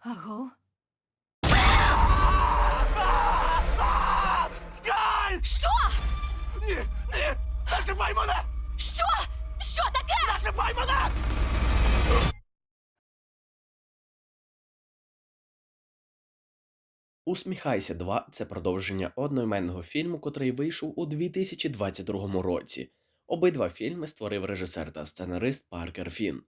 Аго? Скай! Що? Ні! Ні! Не чіпай мене! Що? Що таке? Не чіпай мене! Усміхайся 2 це продовження одноіменного фільму, котрий вийшов у 2022 році. Обидва фільми створив режисер та сценарист Паркер Фін.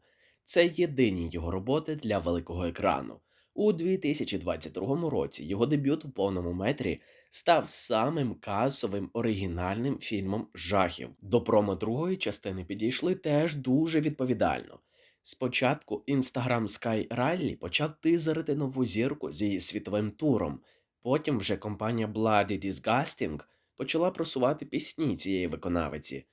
Це єдині його роботи для великого екрану. У 2022 році його дебют у повному метрі став самим касовим оригінальним фільмом жахів. До промо другої частини підійшли теж дуже відповідально. Спочатку Instagram Sky Rally почав тизерити нову зірку з її світовим туром. Потім вже компанія Bloody Disgusting почала просувати пісні цієї виконавиці.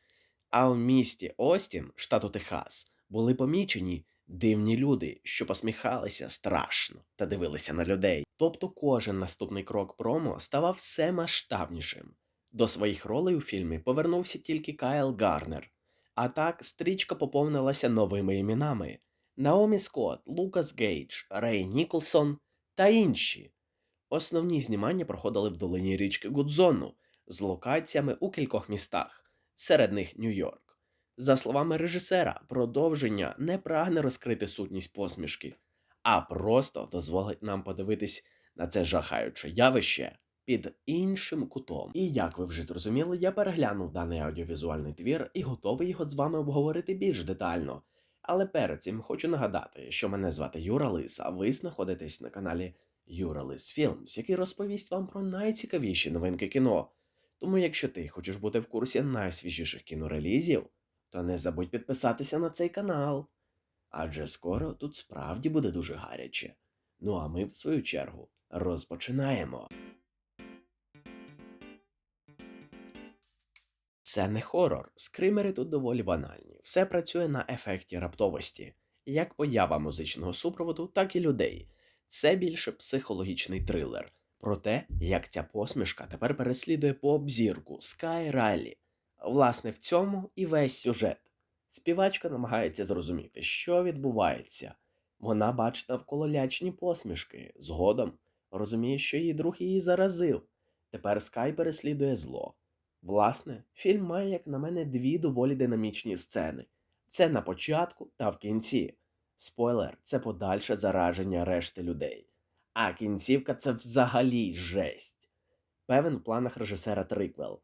А в місті Остін, штату Техас, були помічені дивні люди, що посміхалися страшно та дивилися на людей. Тобто кожен наступний крок промо ставав все масштабнішим. До своїх ролей у фільмі повернувся тільки Кайл Гарнер. А так стрічка поповнилася новими іменами: Наомі Скотт, Лукас Гейдж, Рей Ніколсон та інші. Основні знімання проходили в долині річки Гудзону з локаціями у кількох містах, серед них Нью-Йорк. За словами режисера, продовження не прагне розкрити сутність посмішки, а просто дозволить нам подивитись на це жахаюче явище під іншим кутом. І як ви вже зрозуміли, я переглянув даний аудіовізуальний твір і готовий його з вами обговорити більш детально. Але перед цим хочу нагадати, що мене звати Юра Лис, а ви знаходитесь на каналі Юра Лис Філмс, який розповість вам про найцікавіші новинки кіно. Тому, якщо ти хочеш бути в курсі найсвіжіших кінорелізів, то не забудь підписатися на цей канал. Адже скоро тут справді буде дуже гаряче. Ну а ми, в свою чергу, розпочинаємо. Це не хорор, скримери тут доволі банальні. Все працює на ефекті раптовості, як поява музичного супроводу, так і людей. Це більше психологічний трилер про те, як ця посмішка тепер переслідує по обзірку Скай Райлі. Власне, в цьому і весь сюжет. Співачка намагається зрозуміти, що відбувається. Вона бачить навколо лячні посмішки. Згодом розуміє, що її друг її заразив. Тепер Скай переслідує зло. Власне, фільм має, як на мене, дві доволі динамічні сцени: це на початку та в кінці. Спойлер це подальше зараження решти людей. А кінцівка це взагалі жесть. Певен в планах режисера триквел.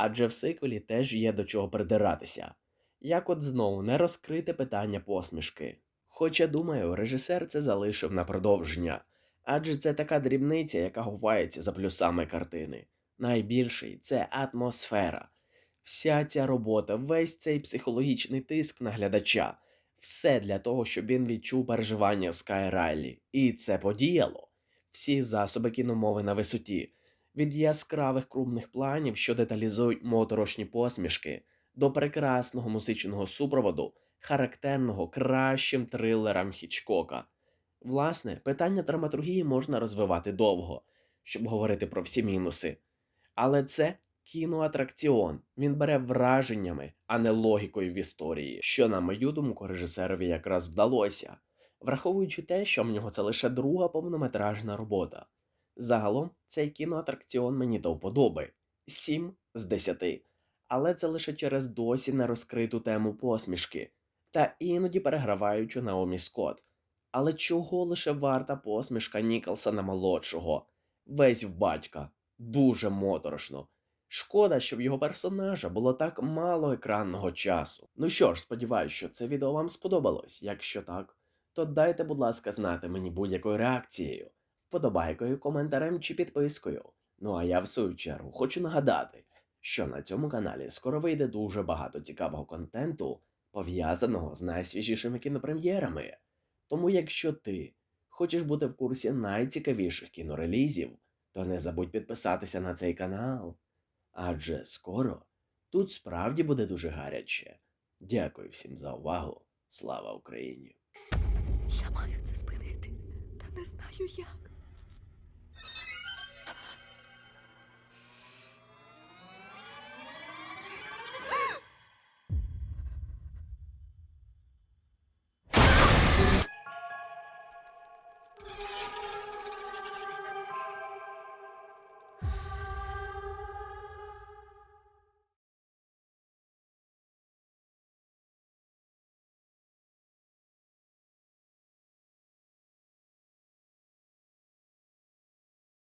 Адже в сиквелі теж є до чого придиратися. Як от знову не розкрите питання посмішки. Хоча, думаю, режисер це залишив на продовження, адже це така дрібниця, яка ховається за плюсами картини. Найбільший це атмосфера. Вся ця робота, весь цей психологічний тиск на глядача, все для того, щоб він відчув переживання Скай Райлі. І це подіяло. Всі засоби кіномови на висоті, від яскравих крупних планів, що деталізують моторошні посмішки, до прекрасного музичного супроводу, характерного кращим трилерам Хічкока. Власне, питання драматургії можна розвивати довго, щоб говорити про всі мінуси. Але це кіноатракціон. Він бере враженнями, а не логікою в історії, що, на мою думку, режисерові якраз вдалося, враховуючи те, що в нього це лише друга повнометражна робота. Загалом цей кіноатракціон мені до вподоби 7 з 10. Але це лише через досі не розкриту тему посмішки та іноді переграваючу Наомі Скотт. Але чого лише варта посмішка Ніколсона молодшого? Весь в батька, дуже моторошно. Шкода, що в його персонажа було так мало екранного часу. Ну що ж, сподіваюсь, що це відео вам сподобалось. Якщо так, то дайте, будь ласка, знати мені будь-якою реакцією, вподобайкою, коментарем чи підпискою. Ну а я в свою чергу хочу нагадати, що на цьому каналі скоро вийде дуже багато цікавого контенту, пов'язаного з найсвіжішими кінопрем'єрами. Тому, якщо ти хочеш бути в курсі найцікавіших кінорелізів, то не забудь підписатися на цей канал. Адже скоро тут справді буде дуже гаряче. Дякую всім за увагу. Слава Україні! Я маю це спинити, та не знаю як.